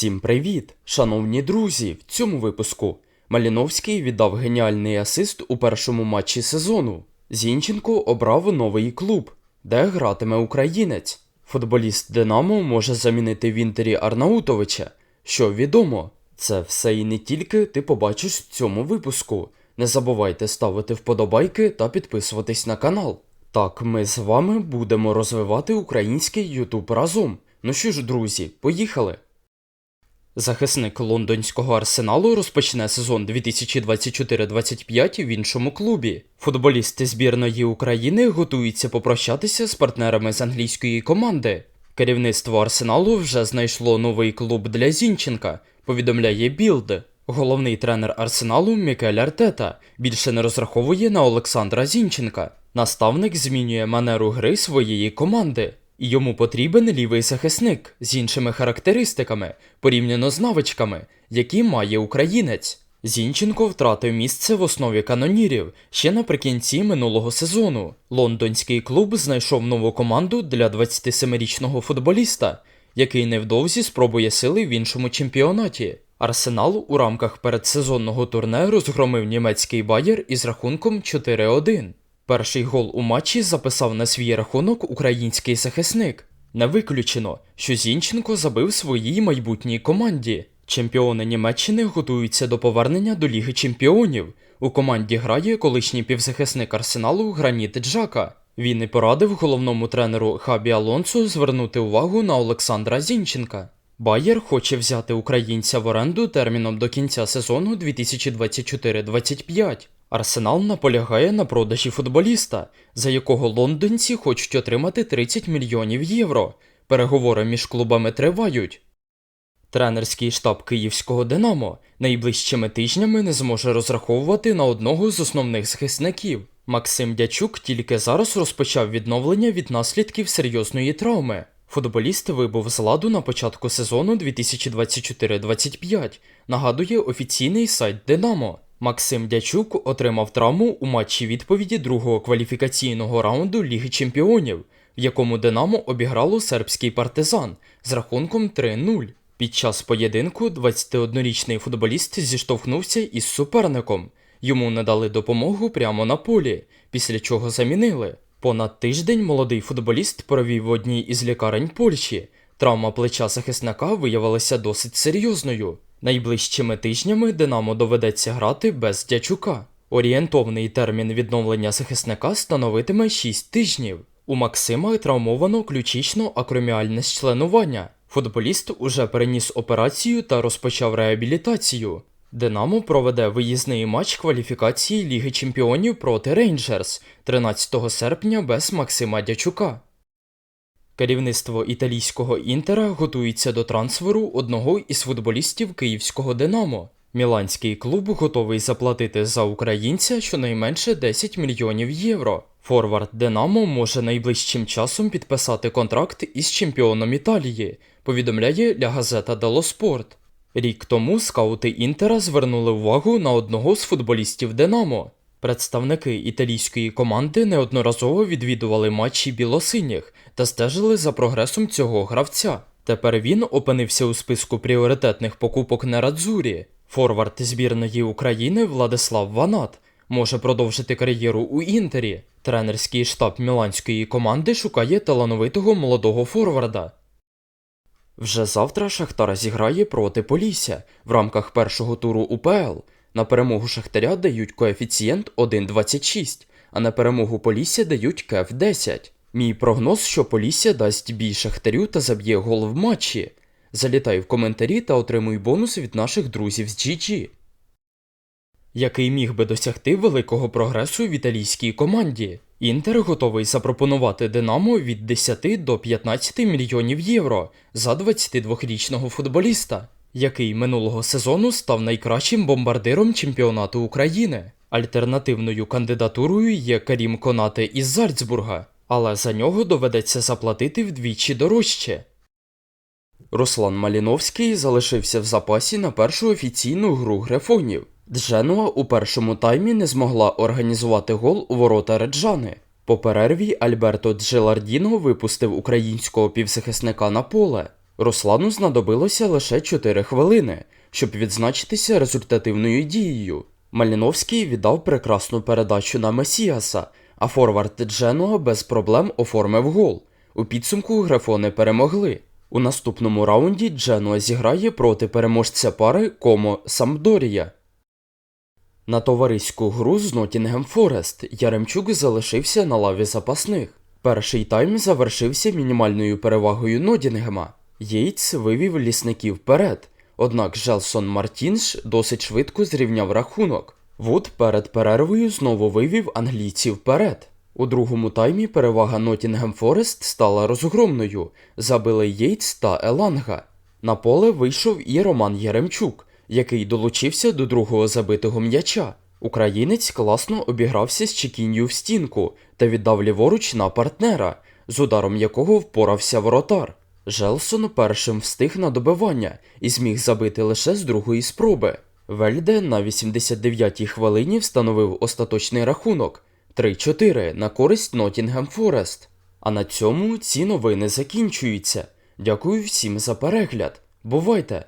Всім привіт! Шановні друзі! В цьому випуску Маліновський віддав геніальний асист у першому матчі сезону. Зінченко обрав новий клуб, де гратиме українець. Футболіст Динамо може замінити в інтері Арнаутовича. Що відомо, це все і не тільки ти побачиш в цьому випуску. Не забувайте ставити вподобайки та підписуватись на канал. Так, ми з вами будемо розвивати український Ютуб разом. Ну що ж, друзі, поїхали! Захисник лондонського арсеналу розпочне сезон 2024-25 в іншому клубі. Футболісти збірної України готуються попрощатися з партнерами з англійської команди. Керівництво арсеналу вже знайшло новий клуб для Зінченка, повідомляє Білд. Головний тренер арсеналу Мікель Артета більше не розраховує на Олександра Зінченка. Наставник змінює манеру гри своєї команди. І йому потрібен лівий захисник з іншими характеристиками, порівняно з навичками, які має українець. Зінченко втратив місце в основі канонірів ще наприкінці минулого сезону. Лондонський клуб знайшов нову команду для 27-річного футболіста, який невдовзі спробує сили в іншому чемпіонаті. Арсенал у рамках передсезонного турне розгромив німецький Байер із рахунком 4-1. Перший гол у матчі записав на свій рахунок український захисник. Не виключено, що Зінченко забив своїй майбутній команді. Чемпіони Німеччини готуються до повернення до Ліги Чемпіонів. У команді грає колишній півзахисник Арсеналу Граніт Джака. Він і порадив головному тренеру Хабі Алонсо звернути увагу на Олександра Зінченка. Байер хоче взяти українця в оренду терміном до кінця сезону 2024-25. Арсенал наполягає на продажі футболіста, за якого лондонці хочуть отримати 30 мільйонів євро. Переговори між клубами тривають. Тренерський штаб київського Динамо найближчими тижнями не зможе розраховувати на одного з основних захисників. Максим Дячук тільки зараз розпочав відновлення від наслідків серйозної травми. Футболіст вибув з ладу на початку сезону 2024-25, нагадує офіційний сайт Динамо. Максим Дячук отримав травму у матчі відповіді другого кваліфікаційного раунду Ліги Чемпіонів, в якому Динамо обіграло сербський партизан з рахунком 3-0. Під час поєдинку 21-річний футболіст зіштовхнувся із суперником. Йому не дали допомогу прямо на полі, після чого замінили. Понад тиждень молодий футболіст провів в одній із лікарень Польщі. Травма плеча захисника виявилася досить серйозною. Найближчими тижнями Динамо доведеться грати без дячука. Орієнтовний термін відновлення захисника становитиме 6 тижнів. У Максима травмовано ключично акроміальне членування. Футболіст уже переніс операцію та розпочав реабілітацію. Динамо проведе виїзний матч кваліфікації Ліги Чемпіонів проти Рейнджерс 13 серпня без Максима Дячука. Керівництво італійського інтера готується до трансферу одного із футболістів київського Динамо. Міланський клуб готовий заплатити за українця щонайменше 10 мільйонів євро. Форвард Динамо може найближчим часом підписати контракт із чемпіоном Італії, повідомляє Ля Газета Дело Спорт. Рік тому скаути Інтера звернули увагу на одного з футболістів Динамо. Представники італійської команди неодноразово відвідували матчі білосиніх та стежили за прогресом цього гравця. Тепер він опинився у списку пріоритетних покупок на Радзурі. Форвард збірної України Владислав Ванат може продовжити кар'єру у Інтері. Тренерський штаб міланської команди шукає талановитого молодого форварда. Вже завтра Шахтар зіграє проти Полісся в рамках першого туру УПЛ. На перемогу Шахтаря дають коефіцієнт 1,26, а на перемогу Полісся дають кеф 10. Мій прогноз, що Полісся дасть бій Шахтарю та заб'є гол в матчі. Залітай в коментарі та отримуй бонус від наших друзів з GG. Який міг би досягти великого прогресу в італійській команді? Інтер готовий запропонувати Динамо від 10 до 15 мільйонів євро за 22-річного футболіста, який минулого сезону став найкращим бомбардиром чемпіонату України. Альтернативною кандидатурою є Карім Конате із Зальцбурга, але за нього доведеться заплатити вдвічі дорожче. Руслан Маліновський залишився в запасі на першу офіційну гру грифонів. Дженуа у першому таймі не змогла організувати гол у ворота Реджани. По перерві Альберто Джилардіно випустив українського півзахисника на поле. Руслану знадобилося лише 4 хвилини, щоб відзначитися результативною дією. Маліновський віддав прекрасну передачу на Месіаса, а форвард Дженуа без проблем оформив гол. У підсумку грифони перемогли. У наступному раунді Дженуа зіграє проти переможця пари Комо Самдорія. На товариську гру з Нотінгем Форест Яремчук залишився на лаві запасних. Перший тайм завершився мінімальною перевагою Нотінгема. Єйц вивів лісників вперед, однак Желсон Мартінш досить швидко зрівняв рахунок. Вуд перед перервою знову вивів англійців вперед. У другому таймі перевага Нотінгем Форест стала розгромною. Забили Єйц та Еланга. На поле вийшов і Роман Яремчук, який долучився до другого забитого м'яча. Українець класно обігрався з Чекінью в стінку та віддав ліворуч на партнера, з ударом якого впорався воротар. Желсон першим встиг на добивання і зміг забити лише з другої спроби. Вельде на 89-й хвилині встановив остаточний рахунок 3-4 на користь Нотінгем Форест. А на цьому ці новини закінчуються. Дякую всім за перегляд. Бувайте!